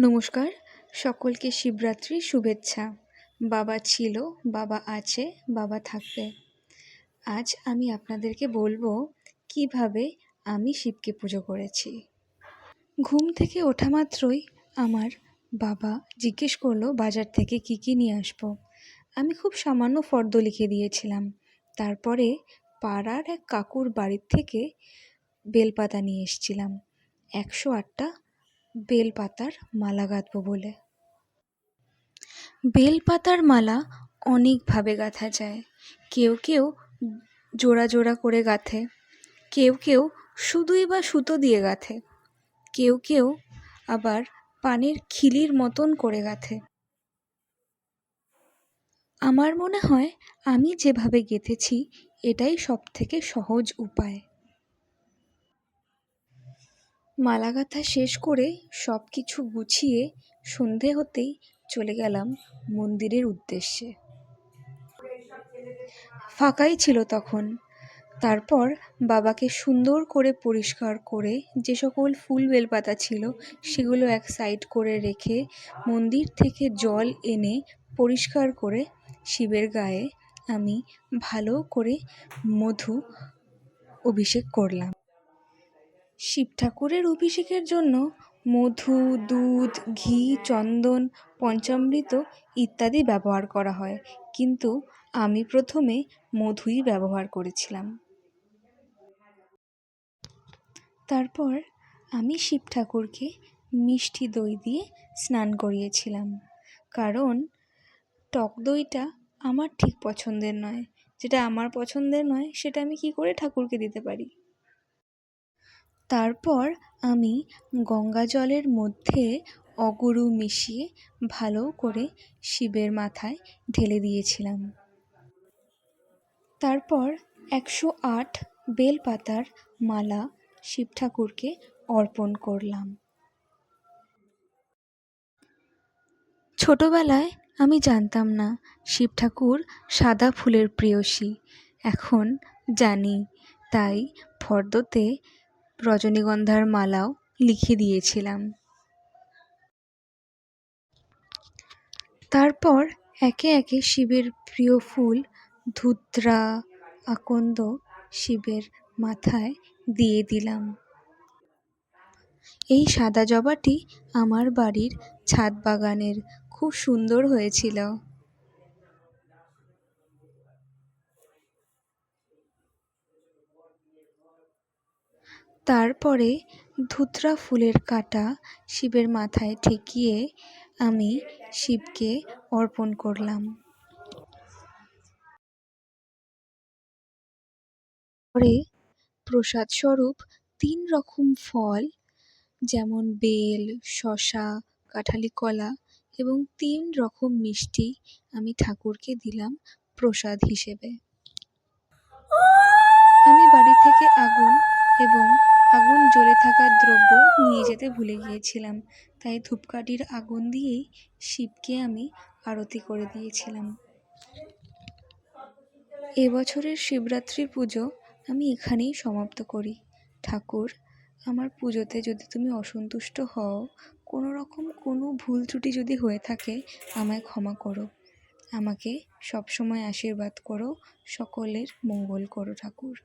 নমস্কার। সকলকে শিবরাত্রির শুভেচ্ছা। বাবা ছিল, বাবা আছে, বাবা থাকবে। আজ আমি আপনাদেরকে বলব কীভাবে আমি শিবকে পুজো করেছি। ঘুম থেকে ওঠা মাত্রই আমার বাবা জিজ্ঞেস করল, বাজার থেকে কি কি নিয়ে আসব? আমি খুব সামান্য ফর্দ লিখে দিয়েছিলাম। তারপরে পাড়ার এক কাকুর বাড়ির থেকে বেলপাতা নিয়ে এসছিলাম। একশো আটটা বেলপাতার মালা গাঁথবো বলে। বেলপাতার মালা অনেকভাবে গাঁথা যায়। কেউ কেউ জোড়া জোড়া করে গাঁথে। কেউ কেউ শুধুই বা সুতো দিয়ে গাঁথে। কেউ কেউ আবার পানের খিলির মতন করে গাঁথে। আমার মনে হয় আমি যেভাবে গেঁথেছি, এটাই সব থেকে সহজ উপায়। মালা গাঁথা শেষ করে সব কিছু গুছিয়ে সন্ধে হতেই চলে গেলাম মন্দিরের উদ্দেশ্যে। ফাঁকাই ছিল তখন। তারপর বাবাকে সুন্দর করে পরিষ্কার করে যে সকল ফুল বেলপাতা ছিল সেগুলো এক সাইড করে রেখে মন্দির থেকে জল এনে পরিষ্কার করে শিবের গায়ে আমি ভালো করে মধু অভিষেক করলাম। শিব ঠাকুরের অভিষেকের জন্য মধু, দুধ, ঘি, চন্দন, পঞ্চামৃত ইত্যাদি ব্যবহার করা হয়। কিন্তু আমি প্রথমে মধুই ব্যবহার করেছিলাম। তারপর আমি শিব ঠাকুরকে মিষ্টি দই দিয়ে স্নান করিয়েছিলাম। কারণ টক দইটা আমার ঠিক পছন্দের নয়। যেটা আমার পছন্দের নয়, সেটা আমি কি করে ঠাকুরকে দিতে পারি? তারপর আমি গঙ্গা জলের মধ্যে অগুরু মিশিয়ে ভালো করে শিবের মাথায় ঢেলে দিয়েছিলাম। তারপর একশো আট বেলপাতার মালা শিব ঠাকুরকে অর্পণ করলাম। ছোটবেলায় আমি জানতাম না শিব ঠাকুর সাদা ফুলের প্রেয়সী। এখন জানি, তাই ফর্দতে রজনীগন্ধার মালাও লিখে দিয়েছিলাম। তারপর একে একে শিবের প্রিয় ফুল ধুত্রা, আকন্দ শিবের মাথায় দিয়ে দিলাম। এই সাদা জবাটি আমার বাড়ির ছাদ বাগানের খুব সুন্দর হয়েছিল। তারপরে ধুতরা ফুলের কাঁটা শিবের মাথায় ঠেকিয়ে আমি শিবকে অর্পণ করলাম। পরে প্রসাদ স্বরূপ তিন রকম ফল, যেমন বেল শশা কাঁঠালি কলা এবং তিন রকম মিষ্টি আমি ঠাকুরকে দিলাম প্রসাদ হিসেবে। আমি বাড়ি থেকে আগুন এবং আগুন জ্বলে থাকা দ্রব্য নিয়ে যেতে ভুলে গিয়েছিলাম। তাই ধূপকাঠির আগুন দিয়েই শিবকে আমি আরতি করে দিয়েছিলাম। এবছরের শিবরাত্রি পুজো আমি এখানেই সমাপ্ত করি। ঠাকুর, আমার পুজোতে যদি তুমি অসন্তুষ্ট হও কোনো রকম কোনো ভুল ত্রুটি যদি হয়ে থাকে, আমায় ক্ষমা করো। আমাকে সবসময় আশীর্বাদ করো, সকলের মঙ্গল করো ঠাকুর।